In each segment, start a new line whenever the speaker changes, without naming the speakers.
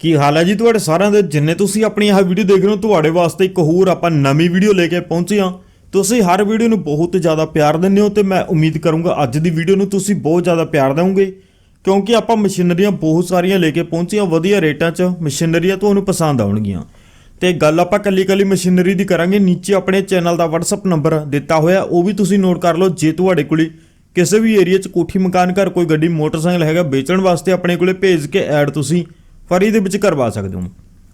ਕੀ ਹਾਲ ਹੈ ਜੀ ਤੁਹਾਡੇ ਸਾਰਿਆਂ ਦੇ? ਜਿੰਨੇ ਤੁਸੀਂ ਆਪਣੀ ਇਹ ਵੀਡੀਓ ਦੇਖ ਰਹੇ ਹੋ, ਤੁਹਾਡੇ ਵਾਸਤੇ ਇੱਕ ਹੋਰ ਆਪਾਂ ਨਵੀਂ ਵੀਡੀਓ ਲੈ ਕੇ ਪਹੁੰਚੇ ਹਾਂ। ਤੁਸੀਂ ਹਰ ਵੀਡੀਓ ਨੂੰ ਬਹੁਤ ਜ਼ਿਆਦਾ ਪਿਆਰ ਦਿੰਦੇ ਹੋ ਤੇ ਮੈਂ ਉਮੀਦ ਕਰੂੰਗਾ ਅੱਜ ਦੀ ਵੀਡੀਓ ਨੂੰ ਤੁਸੀਂ ਬਹੁਤ ਜ਼ਿਆਦਾ ਪਿਆਰ ਦਿਓਗੇ। ਕਿਉਂਕਿ ਆਪਾਂ ਮਸ਼ੀਨਰੀਆਂ ਬਹੁਤ ਸਾਰੀਆਂ ਲੈ ਕੇ ਪਹੁੰਚੇ ਹਾਂ, ਵਧੀਆ ਰੇਟਾਂ 'ਚ ਮਸ਼ੀਨਰੀਆਂ ਤੁਹਾਨੂੰ ਪਸੰਦ ਆਉਣਗੀਆਂ। ਤੇ ਗੱਲ ਆਪਾਂ ਕੱਲੀ ਕੱਲੀ ਮਸ਼ੀਨਰੀ ਦੀ ਕਰਾਂਗੇ, ਨੀਚੇ ਆਪਣੇ ਚੈਨਲ ਦਾ WhatsApp ਨੰਬਰ ਦਿੱਤਾ ਹੋਇਆ, ਉਹ ਵੀ ਤੁਸੀਂ ਨੋਟ ਕਰ ਲਓ, ਜੇ ਤੁਹਾਡੇ ਕੋਲੇ ਕਿਸੇ ਵੀ ਏਰੀਆ 'ਚ ਕੋਠੀ ਮਕਾਨ ਘਰ ਕੋਈ ਗੱਡੀ, ਮੋਟਰਸਾਈਕਲ ਹੈਗਾ, ਵੇਚਣ ਵਾਸਤੇ ਆਪਣੇ ਕੋਲੇ ਭੇਜ ਕੇ ਐਡ ਤੁਸੀਂ ਫਰੀ ਦੇ ਵਿੱਚ ਕਰਵਾ ਸਕਦੇ ਹੋ।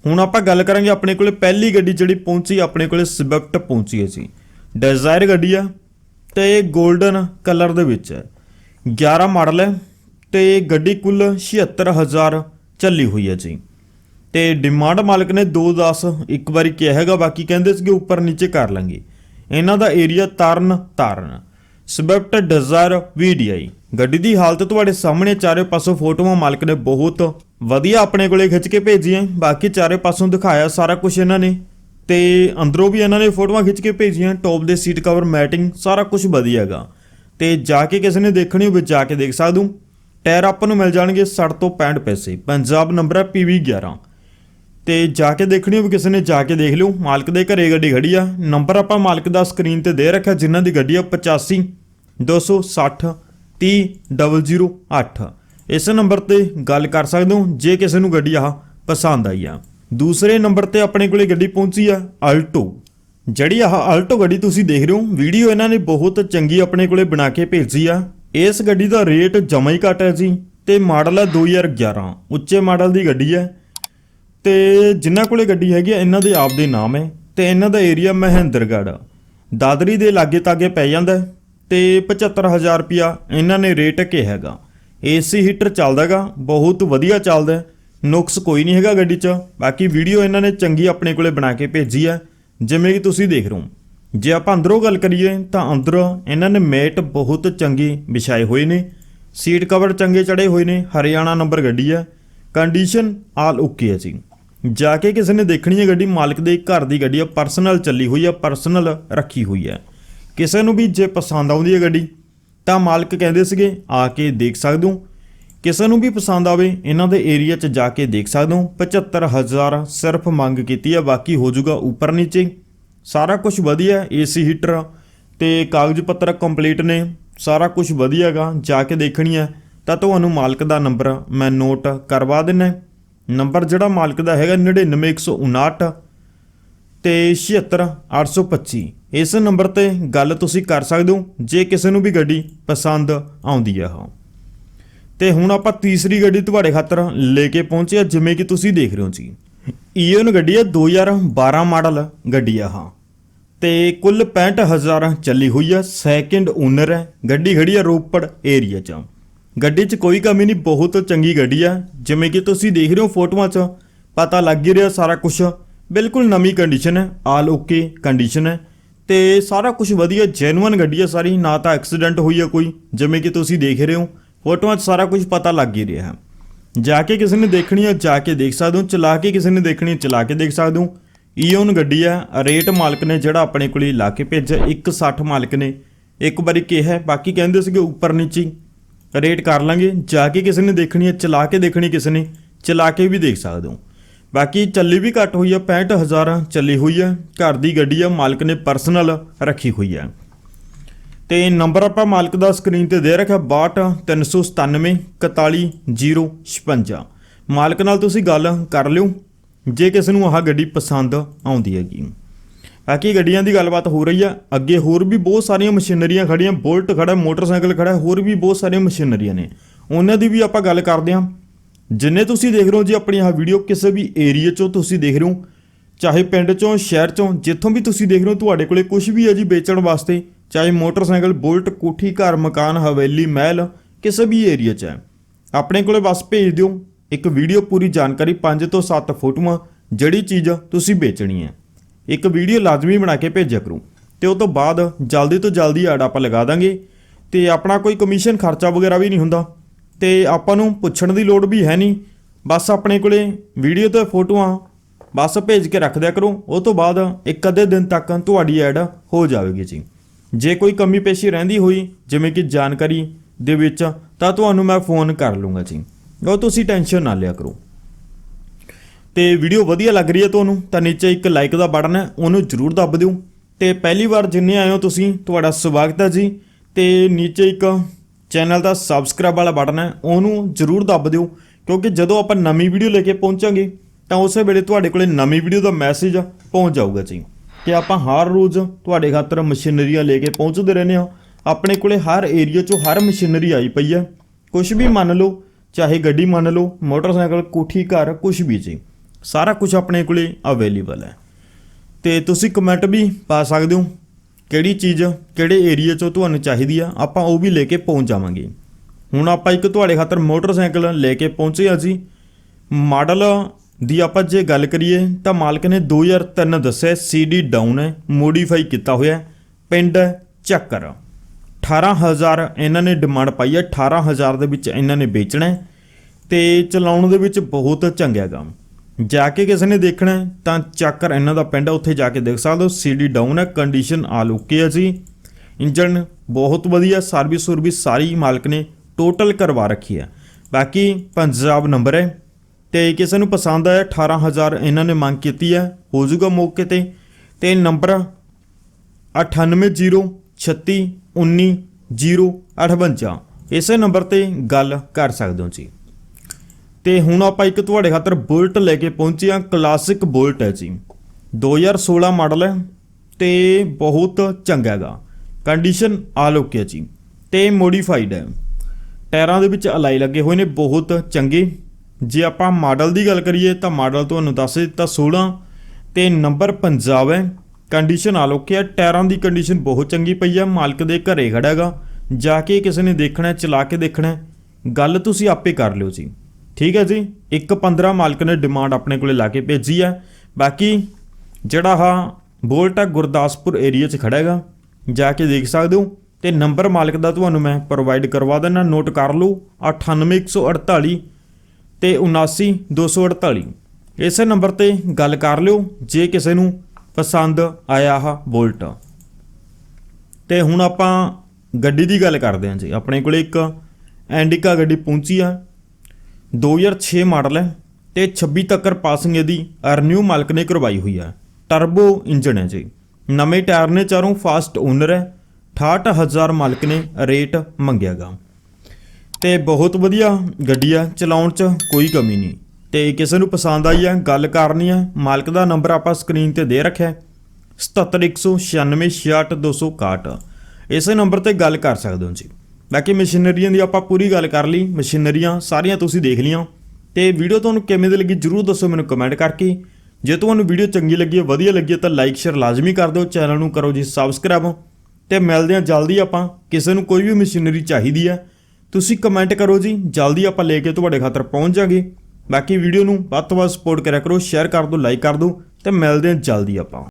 ਹੁਣ ਆਪਾਂ ਗੱਲ ਕਰਾਂਗੇ ਆਪਣੇ ਕੋਲੇ ਪਹਿਲੀ ਗੱਡੀ ਜਿਹੜੀ ਪਹੁੰਚੀ, ਆਪਣੇ ਕੋਲੇ ਸਵਿਫਟ ਪਹੁੰਚੀ ਹੈ ਜੀ। ਡਿਜ਼ਾਇਰ ਗੱਡੀ ਆ ਤੇ ਇਹ 골ਡਨ ਕਲਰ ਦੇ ਵਿੱਚ ਹੈ। 11 ਮਾਡਲ ਹੈ ਤੇ ਗੱਡੀ ਕੁੱਲ 76000 ਚੱਲੀ ਹੋਈ ਹੈ ਜੀ। ਤੇ ਡਿਮਾਂਡ ਮਾਲਕ ਨੇ 210 ਇੱਕ ਵਾਰੀ ਕਿਹਾ ਹੈਗਾ, ਬਾਕੀ ਕਹਿੰਦੇ ਸੀਗੇ ਉੱਪਰ ਨੀਚੇ ਕਰ ਲਾਂਗੇ। ਇਹਨਾਂ ਦਾ area Tarn Taran. Swift Dzire VDI ਗੱਡੀ ਦੀ ਹਾਲਤ ਤੁਹਾਡੇ ਸਾਹਮਣੇ, ਚਾਰੇ ਪਾਸੋਂ ਫੋਟੋਆਂ ਮਾਲਕ ਨੇ ਬਹੁਤ ਵਧੀਆ ਆਪਣੇ ਕੋਲੇ ਖਿੱਚ ਕੇ ਭੇਜੀਆਂ। ਬਾਕੀ ਚਾਰੇ ਪਾਸੋਂ ਦਿਖਾਇਆ ਸਾਰਾ ਕੁਝ ਇਹਨਾਂ ਨੇ। ਤੇ ਅੰਦਰੋਂ ਵੀ ਇਹਨਾਂ ਨੇ ਫੋਟੋਆਂ ਖਿੱਚ ਕੇ ਭੇਜੀਆਂ, ਟੌਪ ਦੇ ਸੀਟ ਕਵਰ, ਮੈਟਿੰਗ, ਸਾਰਾ ਕੁਝ ਵਧੀਆ ਹੈਗਾ। ਤੇ ਜਾ ਕੇ ਕਿਸੇ ਨੇ ਦੇਖਣੀ ਹੋਵੇ, ਜਾ ਕੇ ਦੇਖ ਸਕਦੂ ਟਾਇਰ ਆਪਾਂ ਨੂੰ ਮਿਲ ਜਾਣਗੇ 60 ਤੋਂ 65 ਪੈਸੇ। ਪੰਜਾਬ ਨੰਬਰ ਹੈ PV11 ਤੇ ਜਾ ਕੇ ਦੇਖਣੀ ਹੋਵੇ, ਕਿਸੇ ਨੇ ਜਾ ਕੇ ਦੇਖ ਲਿਓ। ਮਾਲਕ ਦੇ ਘਰੇ ਗੱਡੀ ਖੜੀ ਆ। ਨੰਬਰ ਆਪਾਂ ਮਾਲਕ ਦਾ ਸਕਰੀਨ ਤੇ ਦੇ ਰੱਖਿਆ, ਜਿਨ੍ਹਾਂ ਦੀ ਗੱਡੀ ਆ 85 260 30008 ਇਸ ਨੰਬਰ ਤੇ ਗੱਲ ਕਰ ਸਕਦੇ ਹੋ, ਜੇ ਕਿਸੇ ਨੂੰ ਗੱਡੀ ਆਹ ਪਸੰਦ ਆਈ ਆ। ਦੂਸਰੇ ਨੰਬਰ ਤੇ ਆਪਣੇ ਕੋਲੇ ਗੱਡੀ ਪਹੁੰਚੀ ਆ ਆਲਟੋ ਜਿਹੜੀ ਆਹ ਆਲਟੋ ਗੱਡੀ ਤੁਸੀਂ ਦੇਖ ਰਹੇ ਹੋ, ਵੀਡੀਓ ਇਹਨਾਂ ਨੇ ਬਹੁਤ ਚੰਗੀ ਆਪਣੇ ਕੋਲੇ ਬਣਾ ਕੇ ਭੇਜੀ ਆ। ਇਸ ਗੱਡੀ ਦਾ ਰੇਟ ਜਮਾ ਹੀ ਘੱਟ ਹੈ ਜੀ, ਤੇ ਮਾਡਲ ਹੈ 2011 ਉੱਚੇ ਮਾਡਲ ਦੀ ਗੱਡੀ ਹੈ। ਤੇ ਜਿਨ੍ਹਾਂ ਕੋਲੇ ਗੱਡੀ ਹੈਗੀ ਆ, ਇਹਨਾਂ ਦੇ ਆਪ ਦੇ ਨਾਮ ਹੈ, ਤੇ ਇਹਨਾਂ ਦਾ ਏਰੀਆ ਮਹਿੰਦਰਗੜ੍ਹ। ਦਾਦਰੀ ਦੇ ਲਾਗੇ ਤਾਗੇ ਪੈ ਜਾਂਦਾ ਹੈ, ਤੇ 75000 ਰੁਪਿਆ ਇਹਨਾਂ ਨੇ ਰੇਟ ਕੇ ਹੈਗਾ। ਏਸੀ ਹੀਟਰ ਚੱਲਦਾਗਾ, ਬਹੁਤ ਵਧੀਆ ਚੱਲਦਾ ਨੁਕਸ ਕੋਈ ਨਹੀਂ ਹੈਗਾ ਗੱਡੀ 'ਚ। ਬਾਕੀ ਵੀਡੀਓ ਇਹਨਾਂ ਨੇ ਚੰਗੀ ਆਪਣੇ ਕੋਲੇ ਬਣਾ ਕੇ ਭੇਜੀ ਹੈ। ਜਿਵੇਂ ਕਿ ਤੁਸੀਂ ਦੇਖ ਰਹੇ ਹੋ। ਜੇ ਆਪਾਂ ਅੰਦਰੋਂ ਗੱਲ ਕਰੀਏ, ਤਾਂ ਅੰਦਰ ਇਹਨਾਂ ਨੇ ਮੈਟ ਬਹੁਤ ਚੰਗੀ ਵਿਛਾਏ ਹੋਏ ਨੇ। ਸੀਟ ਕਵਰ ਚੰਗੇ ਚੜੇ ਹੋਏ ਨੇ। ਹਰਿਆਣਾ ਨੰਬਰ ਗੱਡੀ ਹੈ। ਕੰਡੀਸ਼ਨ ਆਲ ਓਕੇ ਹੈ ਜੀ। ਜਾ ਕੇ ਕਿਸੇ ਨੇ ਦੇਖਣੀ ਹੈ ਗੱਡੀ, ਮਾਲਕ ਦੇ ਘਰ ਦੀ ਗੱਡੀ ਆ ਪਰਸਨਲ ਚੱਲੀ ਹੋਈ ਹੈ ਪਰਸਨਲ ਰੱਖੀ ਹੋਈ ਹੈ। ਕਿਸੇ ਨੂੰ ਵੀ ਜੇ ਪਸੰਦ ਆਉਂਦੀ ਹੈ ਗੱਡੀ ਤਾਂ ਮਾਲਕ ਕਹਿੰਦੇ ਸੀਗੇ, ਆ ਕੇ ਦੇਖ ਸਕਦੇ ਹੋ। ਕਿਸੇ ਨੂੰ ਵੀ ਪਸੰਦ ਆਵੇ, ਇਹਨਾਂ ਦੇ ਏਰੀਆ 'ਚ ਜਾ ਕੇ ਦੇਖ ਸਕਦੇ ਹੋ। 75000 ਸਿਰਫ ਮੰਗ ਕੀਤੀ ਹੈ ਬਾਕੀ ਹੋ ਜਾਊਗਾ ਉੱਪਰ ਨੀਚੇ। ਸਾਰਾ ਕੁਝ ਵਧੀਆ, ਏਸੀ ਹੀਟਰ ਤੇ ਕਾਗਜ਼ ਪੱਤਰ ਕੰਪਲੀਟ ਨੇ। ਸਾਰਾ ਕੁਝ ਵਧੀਆਗਾ ਜਾ ਕੇ ਦੇਖਣੀ ਹੈ ਤਾਂ ਤੁਹਾਨੂੰ ਮਾਲਕ ਦਾ ਨੰਬਰ ਮੈਂ ਨੋਟ ਕਰਵਾ ਦਿੰਨਾ। ਨੰਬਰ ਜਿਹੜਾ ਮਾਲਕ ਦਾ ਹੈਗਾ 99159 ਤੇ 76825 ਇਸ ਨੰਬਰ ਤੇ ਗੱਲ ਤੁਸੀਂ ਕਰ ਸਕਦੇ ਹੋ, ਜੇ ਕਿਸੇ ਨੂੰ ਵੀ ਗੱਡੀ ਪਸੰਦ ਆਉਂਦੀ ਹੈ ਹਾਂ ਤੇ ਹੁਣ ਆਪਾਂ ਤੀਸਰੀ ਗੱਡੀ ਤੁਹਾਡੇ ਖਾਤਰ ਲੈ ਕੇ ਪਹੁੰਚੇ ਹਾਂ, ਜਿਵੇਂ ਕਿ ਤੁਸੀਂ ਦੇਖ ਰਹੇ ਹੋ ਜੀ। ਈਓਨ ਗੱਡੀ ਹੈ 2012 ਮਾਡਲ ਗੱਡੀ ਆ ਹਾਂ। ਤੇ ਕੁੱਲ 65000 ਚੱਲੀ ਹੋਈ ਆ ਸੈਕਿੰਡ ਓਨਰ ਹੈ, ਗੱਡੀ ਖੜੀ ਆ ਰੋਪੜ ਏਰੀਆ 'ਚ। ਗੱਡੀ 'ਚ ਕੋਈ ਕਮੀ ਨਹੀਂ, ਬਹੁਤ ਚੰਗੀ ਗੱਡੀ ਆ ਜਿਵੇਂ ਕਿ ਤੁਸੀਂ ਦੇਖ ਰਹੇ ਹੋ ਫੋਟੋਆਂ 'ਚ, ਪਤਾ ਲੱਗ ਹੀ ਰਿਹਾ ਸਾਰਾ ਕੁਝ ਬਿਲਕੁਲ ਨਵੀਂ ਕੰਡੀਸ਼ਨ ਹੈ ਆਲ ਓਕੇ ਕੰਡੀਸ਼ਨ ਹੈ। ਤੇ ਸਾਰਾ ਕੁਝ ਵਧੀਆ ਜੈਨੂਇਨ ਗੱਡੀ ਹੈ ਸਾਰੀ, ਨਾ ਤਾਂ ਐਕਸੀਡੈਂਟ ਹੋਈ ਹੈ ਕੋਈ, ਜਿਵੇਂ ਕਿ ਤੁਸੀਂ ਦੇਖ ਰਹੇ ਹੋ। ਫੋਟੋਆਂ 'ਚ ਸਾਰਾ ਕੁਝ ਪਤਾ ਲੱਗ ਹੀ ਰਿਹਾ ਹੈ। ਜਾ ਕੇ ਕਿਸੇ ਨੇ ਦੇਖਣੀ ਹੈ, ਜਾ ਕੇ ਦੇਖ ਸਕਦੇ ਹੋ, ਚਲਾ ਕੇ ਕਿਸੇ ਨੇ ਦੇਖਣੀ ਹੈ, ਚਲਾ ਕੇ ਦੇਖ ਸਕਦੇ ਹੋ। ਈਓਨ ਗੱਡੀ ਆ ਰੇਟ ਮਾਲਕ ਨੇ ਜਿਹੜਾ ਆਪਣੇ ਕੋਲ ਲਾ ਕੇ ਭੇਜਿਆ 160 ਮਾਲਕ ਨੇ। ਇੱਕ ਵਾਰੀ ਕਿਹਾ ਬਾਕੀ ਕਹਿੰਦੇ ਸੀਗੇ ਉੱਪਰ ਨੀਚੇ ਰੇਟ ਕਰ ਲਾਂਗੇ, ਜਾ ਕੇ ਕਿਸੇ ਨੇ ਦੇਖਣੀ ਹੈ, ਚਲਾ ਕੇ ਦੇਖਣੀ ਕਿਸੇ ਨੇ, ਚਲਾ ਕੇ ਵੀ ਦੇਖ ਸਕਦੇ ਹੋ। ਬਾਕੀ ਚੱਲੀ ਵੀ ਘੱਟ ਹੋਈ ਹੈ 65000 ਚੱਲੀ ਹੋਈ ਹੈ ਘਰ ਦੀ ਗੱਡੀ ਆ, ਮਾਲਕ ਨੇ ਪਰਸਨਲ ਰੱਖੀ ਹੋਈ ਹੈ ਤੇ ਨੰਬਰ ਆਪਾਂ ਮਾਲਕ ਦਾ ਸਕਰੀਨ ਤੇ ਦੇ ਰੱਖਿਆ 62397 41056 ਮਾਲਕ ਨਾਲ ਤੁਸੀਂ ਗੱਲ ਕਰ ਲਿਓ, ਜੇ ਕਿਸੇ ਨੂੰ ਆਹ ਗੱਡੀ ਪਸੰਦ ਆਉਂਦੀ ਹੈਗੀ। ਬਾਕੀ ਗੱਡੀਆਂ ਦੀ ਗੱਲਬਾਤ ਹੋ ਰਹੀ ਆ, ਅੱਗੇ ਹੋਰ ਵੀ ਬਹੁਤ ਸਾਰੀਆਂ ਮਸ਼ੀਨਰੀਆਂ ਖੜੀਆਂ ਬੁਲਟ ਖੜਾ ਮੋਟਰਸਾਈਕਲ ਖੜਾ ਹੋਰ ਵੀ ਬਹੁਤ ਸਾਰੀਆਂ ਮਸ਼ੀਨਰੀਆਂ ਨੇ। ਉਹਨਾਂ ਦੀ ਵੀ ਆਪਾਂ ਗੱਲ ਕਰਦੇ ਹਾਂ। ਜਿੰਨੇ ਤੁਸੀਂ ਦੇਖ ਰਹੇ ਹੋ ਜੀ ਆਪਣੀ ਆਹ ਵੀਡੀਓ ਕਿਸੇ ਵੀ ਏਰੀਆ ਚੋਂ ਤੁਸੀਂ ਦੇਖ ਰਹੇ ਹੋ, ਚਾਹੇ ਪਿੰਡ ਚੋਂ, ਸ਼ਹਿਰ ਚੋਂ, ਜਿੱਥੋਂ ਵੀ ਤੁਸੀਂ ਦੇਖ ਰਹੇ ਹੋ, ਤੁਹਾਡੇ ਕੋਲੇ ਕੁਝ ਵੀ ਹੈ ਜੀ ਵੇਚਣ ਵਾਸਤੇ, ਚਾਹੇ ਮੋਟਰਸਾਈਕਲ, ਬੁਲਟ, ਕੋਠੀ, ਘਰ, ਮਕਾਨ, ਹਵੇਲੀ, ਮਹਿਲ, ਕਿਸੇ ਵੀ ਏਰੀਆ 'ਚ ਹੈ। ਆਪਣੇ ਕੋਲੇ ਬਸ ਭੇਜ ਦਿਓ, ਇੱਕ ਵੀਡੀਓ ਪੂਰੀ ਜਾਣਕਾਰੀ 5 ਤੋਂ 7 ਫੋਟੋਆਂ, ਜਿਹੜੀ ਚੀਜ਼ ਤੁਸੀਂ ਵੇਚਣੀ ਹੈ। ਇੱਕ ਵੀਡੀਓ ਲਾਜ਼ਮੀ ਬਣਾ ਕੇ ਭੇਜਿਆ ਕਰੋ। ਤੇ ਉਹ ਤੋਂ ਬਾਅਦ ਜਲਦੀ ਤੋਂ ਜਲਦੀ ਐਡ ਆਪਾਂ ਲਗਾ ਦਾਂਗੇ, ਤੇ ਆਪਣਾ ਕੋਈ ਕਮਿਸ਼ਨ ਖਰਚਾ ਵਗੈਰਾ ਵੀ ਨਹੀਂ ਹੁੰਦਾ। ਤੇ ਆਪਾਂ ਨੂੰ ਪੁੱਛਣ ਦੀ ਲੋੜ ਵੀ ਹੈ ਨਹੀਂ। ਬਸ ਆਪਣੇ ਕੋਲੇ ਵੀਡੀਓ ਤੇ ਫੋਟੋਆਂ। ਬਸ ਭੇਜ ਕੇ ਰੱਖ ਦਿਆ ਕਰੋ। ਉਹ ਤੋਂ ਬਾਅਦ ਇੱਕ ਅੱਧੇ ਦਿਨ ਤੱਕ ਤੁਹਾਡੀ ਐਡ ਹੋ ਜਾਵੇਗੀ ਜੀ। ਜੇ ਕੋਈ ਕਮੀ ਪੇਸ਼ੀ ਰਹਿੰਦੀ ਹੋਈ, ਜਿਵੇਂ ਕਿ ਜਾਣਕਾਰੀ ਦੇ ਵਿੱਚ, ਤਾਂ ਤੁਹਾਨੂੰ ਮੈਂ ਫੋਨ ਕਰ ਲੂੰਗਾ ਜੀ। ਉਹ ਤੁਸੀਂ ਟੈਨਸ਼ਨ ਨਾ ਲਿਆ ਕਰੋ। ਤੇ ਵੀਡੀਓ ਵਧੀਆ ਲੱਗ ਰਹੀ ਹੈ ਤੁਹਾਨੂੰ, ਤਾਂ ਨੀਚੇ ਇੱਕ ਲਾਈਕ ਦਾ ਬਟਨ ਹੈ, ਉਹਨੂੰ ਜਰੂਰ ਦੱਬ ਦਿਓ। ਤੇ ਪਹਿਲੀ ਵਾਰ ਜਿੰਨੇ ਆਏ ਹੋ ਤੁਸੀਂ, ਤੁਹਾਡਾ ਸਵਾਗਤ ਹੈ ਜੀ। ਤੇ ਨੀਚੇ ਇੱਕ ਚੈਨਲ ਦਾ ਸਬਸਕ੍ਰਾਈਬ ਵਾਲਾ ਬਟਨ ਹੈ, ਉਹਨੂੰ ਜਰੂਰ ਦੱਬ ਦਿਓ, ਕਿਉਂਕਿ ਜਦੋਂ ਆਪਾਂ ਨਵੀਂ ਵੀਡੀਓ ਲੈ ਕੇ ਪਹੁੰਚਾਂਗੇ, ਤਾਂ ਉਸੇ ਵੇਲੇ ਤੁਹਾਡੇ ਕੋਲੇ ਨਵੀਂ ਵੀਡੀਓ ਦਾ ਮੈਸੇਜ ਪਹੁੰਚ ਜਾਊਗਾ ਜੀ। ਕਿ ਆਪਾਂ ਹਰ ਰੋਜ਼ ਤੁਹਾਡੇ ਖਾਤਰ ਮਸ਼ੀਨਰੀਆਂ ਲੈ ਕੇ ਪਹੁੰਚਦੇ ਰਹਿੰਦੇ ਹਾਂ। ਆਪਣੇ ਕੋਲੇ ਹਰ ਏਰੀਆ 'ਚੋਂ ਹਰ ਮਸ਼ੀਨਰੀ ਆਈ ਪਈ ਹੈ। ਕੁਝ ਵੀ ਮੰਨ ਲਓ, ਚਾਹੇ ਗੱਡੀ ਮੰਨ ਲਓ, ਮੋਟਰਸਾਈਕਲ, ਕੋਠੀ, ਘਰ ਕੁਝ ਵੀ ਜੀ, ਸਾਰਾ ਕੁਝ ਆਪਣੇ ਕੋਲੇ ਅਵੇਲੇਬਲ ਹੈ। ਤੇ ਤੁਸੀਂ ਕਮੈਂਟ ਵੀ ਪਾ ਸਕਦੇ ਹੋ। ਕਿਹੜੀ ਚੀਜ਼, ਕਿਹੜੇ ਏਰੀਆ 'ਚੋਂ ਤੁਹਾਨੂੰ ਚਾਹੀਦੀ ਆ, ਆਪਾਂ ਉਹ ਵੀ ਲੈ ਕੇ ਪਹੁੰਚ ਜਾਵਾਂਗੇ। ਹੁਣ ਆਪਾਂ ਇੱਕ ਤੁਹਾਡੇ ਖਾਤਰ ਮੋਟਰਸਾਈਕਲ ਲੈ ਕੇ ਪਹੁੰਚੇ ਆ ਜੀ। ਮਾਡਲ ਦੀ ਆਪਾਂ ਜੇ ਗੱਲ ਕਰੀਏ, ਤਾਂ ਮਾਲਕ ਨੇ 2003 ਦੱਸਿਆ ਸੀਡੀ ਡਾਊਨ ਹੈ ਮੋਡੀਫਾਈ ਕੀਤਾ ਹੋਇਆ, ਪਿੰਡ ਚੱਕਰ। 18000 ਇਹਨਾਂ ਨੇ ਡਿਮਾਂਡ ਪਾਈ ਹੈ 18000 ਦੇ ਵਿੱਚ ਇਹਨਾਂ ਨੇ ਵੇਚਣਾ ਹੈ, ਤੇ ਚਲਾਉਣ ਦੇ ਵਿੱਚ ਬਹੁਤ ਚੰਗਾ ਕੰਮ ਜਾ ਕੇ ਕਿਸੇ ਨੇ ਦੇਖਣਾ ਤਾਂ ਚੱਕਰ ਇਹਨਾਂ ਦਾ ਪਿੰਡ ਹੈ ਉੱਥੇ ਜਾ ਕੇ ਦੇਖ ਸਕਦੇ ਹੋ। ਸੀਡੀ ਡਾਊਨ ਹੈ ਕੰਡੀਸ਼ਨ ਆਲ ਓਕੇ ਹੈ ਜੀ? ਇੰਜਨ ਬਹੁਤ ਵਧੀਆ ਸਰਵਿਸ ਸਰਵਿਸ ਸਾਰੀ ਮਾਲਕ ਨੇ ਟੋਟਲ ਕਰਵਾ ਰੱਖੀ ਹੈ। ਬਾਕੀ ਪੰਜਾਬ ਨੰਬਰ ਹੈ, ਤੇ ਕਿਸੇ ਨੂੰ ਪਸੰਦ ਆਇਆ 18000 ਇਹਨਾਂ ਨੇ ਮੰਗ ਕੀਤੀ ਹੈ, ਹੋ ਜਾਊਗਾ ਮੌਕੇ ਤੇ। ਤੇ ਨੰਬਰ 9806319058 ਇਸੇ ਨੰਬਰ ਤੇ ਗੱਲ ਕਰ ਸਕਦੇ ਹੋ ਜੀ। ਤੇ ਹੁਣ ਆਪਾਂ ਇੱਕ ਤੁਹਾਡੇ ਖਾਤਰ ਬੁਲਟ ਲੈ ਕੇ ਪਹੁੰਚੇ ਹਾਂ ਕਲਾਸਿਕ ਬੁਲਟ ਹੈ ਜੀ। 2016 ਮਾਡਲ ਹੈ ਤੇ ਬਹੁਤ ਚੰਗਾ ਹੈਗਾ। ਕੰਡੀਸ਼ਨ ਆਲ ਓਕੇ ਹੈ ਜੀ ਤੇ ਮੋਡੀਫਾਈਡ ਹੈ। ਟਾਇਰਾਂ ਦੇ ਵਿੱਚ ਅਲਾਈ ਲੱਗੇ ਹੋਏ ਨੇ, ਬਹੁਤ ਚੰਗੇ। ਜੇ ਆਪਾਂ ਮਾਡਲ ਦੀ ਗੱਲ ਕਰੀਏ ਤਾਂ ਮਾਡਲ ਤੁਹਾਨੂੰ ਦੱਸ ਦਿੱਤਾ 16 ਤੇ ਨੰਬਰ ਪੰਜਾਬ ਹੈ। ਕੰਡੀਸ਼ਨ ਆਲ ਓਕੇ ਹੈ ਟਾਇਰਾਂ ਦੀ ਕੰਡੀਸ਼ਨ ਬਹੁਤ ਚੰਗੀ ਪਈ ਹੈ, ਮਾਲਕ ਦੇ ਘਰੇ ਖੜਾ ਹੈਗਾ। ਜਾ ਕੇ ਕਿਸੇ ਨੇ ਦੇਖਣਾ ਚਲਾ ਕੇ ਦੇਖਣਾ ਗੱਲ ਤੁਸੀਂ ਆਪੇ ਕਰ ਲਿਓ ਜੀ। ਠੀਕ ਹੈ ਜੀ? 1.15 ਮਾਲਕ ਨੇ ਡਿਮਾਂਡ ਆਪਣੇ ਕੋਲੇ ਲਾ ਕੇ ਭੇਜੀ ਹੈ। ਬਾਕੀ ਜਿਹੜਾ ਹਾ ਬੋਲਟ ਹੈ, ਗੁਰਦਾਸਪੁਰ ਏਰੀਆ 'ਚ ਖੜਾ ਹੈਗਾ। ਜਾ ਕੇ ਦੇਖ ਸਕਦੇ ਹੋ। ਤੇ ਨੰਬਰ ਮਾਲਕ ਦਾ ਤੁਹਾਨੂੰ ਮੈਂ ਪ੍ਰੋਵਾਈਡ ਕਰਵਾ ਦਿੰਦਾ। ਨੋਟ ਕਰ ਲਓ। 98148 ਤੇ 79248 ਇਸੇ ਨੰਬਰ ਤੇ ਗੱਲ ਕਰ ਲਿਓ। ਜੇ ਕਿਸੇ ਨੂੰ ਪਸੰਦ ਆਇਆ ਹਾ ਬੋਲਟ। ਤੇ ਹੁਣ ਆਪਾਂ ਗੱਡੀ ਦੀ ਗੱਲ ਕਰਦੇ ਹਾਂ ਜੀ। ਆਪਣੇ ਕੋਲੇ ਇੱਕ ਐਂਡਿਕਾ ਗੱਡੀ ਪਹੁੰਚੀ ਆ। 2006 ਮਾਡਲ ਹੈ ਤੇ 26 ਤੱਕ ਪਾਸਿੰਗ ਇਹਦੀ ਅਰਨਿਊ ਮਾਲਕ ਨੇ ਕਰਵਾਈ ਹੋਈ ਹੈ। ਟਰਬੋ ਇੰਜਨ ਹੈ ਜੀ। ਨਵੇਂ ਟਾਇਰ ਨੇ ਚਾਰੋਂ ਫਾਸਟ ਓਨਰ ਹੈ। 68000 ਮਾਲਕ ਨੇ ਰੇਟ ਮੰਗਿਆਗਾ। ਤੇ ਬਹੁਤ ਵਧੀਆ ਗੱਡੀ ਆ ਚਲਾਉਣ 'ਚ ਕੋਈ ਕਮੀ ਨਹੀਂ। ਤੇ ਕਿਸੇ ਨੂੰ ਪਸੰਦ ਆਈ ਹੈ, ਗੱਲ ਕਰਨੀ ਹੈ, ਮਾਲਕ ਦਾ ਨੰਬਰ ਆਪਾਂ ਸਕਰੀਨ ਤੇ ਦੇ ਰੱਖਿਆ ਹੈ। 7716966261 ਇਸੇ ਨੰਬਰ ਤੇ ਗੱਲ ਕਰ ਸਕਦੇ ਹੋ ਜੀ। ਬਾਕੀ ਮਸ਼ੀਨਰੀਆਂ ਦੀ ਆਪਾਂ ਪੂਰੀ ਗੱਲ ਕਰ ਲਈ, ਮਸ਼ੀਨਰੀਆਂ ਸਾਰੀਆਂ ਤੁਸੀਂ ਦੇਖ ਲਈਆਂ। ਤੇ ਵੀਡੀਓ ਤੁਹਾਨੂੰ ਕਿਵੇਂ ਦੀ ਲੱਗੀ ਜਰੂਰ ਦੱਸੋ ਮੈਨੂੰ ਕਮੈਂਟ ਕਰਕੇ। ਜੇ ਤੁਹਾਨੂੰ ਵੀਡੀਓ ਚੰਗੀ ਲੱਗੀ ਹੈ ਵਧੀਆ ਲੱਗੀ ਹੈ ਤਾਂ ਲਾਈਕ ਸ਼ੇਅਰ ਲਾਜ਼ਮੀ ਕਰ ਦਿਓ, ਚੈਨਲ ਨੂੰ ਕਰੋ ਜੀ ਸਬਸਕ੍ਰਾਈਬ ਤੇ ਮਿਲਦੇ ਹਾਂ ਜਲਦੀ ਆਪਾਂ, ਕਿਸੇ ਨੂੰ ਕੋਈ ਵੀ ਮਸ਼ੀਨਰੀ ਚਾਹੀਦੀ ਹੈ ਤੁਸੀਂ ਕਮੈਂਟ ਕਰੋ ਜੀ, ਜਲਦੀ ਆਪਾਂ ਲੈ ਕੇ ਤੁਹਾਡੇ ਖਾਤਰ ਪਹੁੰਚ ਜਾਾਂਗੇ। ਬਾਕੀ ਵੀਡੀਓ ਨੂੰ ਵੱਧ ਤੋਂ ਵੱਧ ਸਪੋਰਟ ਕਰਿਆ ਕਰੋ ਸ਼ੇਅਰ ਕਰ ਦਿਓ ਲਾਈਕ ਕਰ ਦਿਓ, ਤੇ ਮਿਲਦੇ ਹਾਂ ਜਲਦੀ ਆਪਾਂ।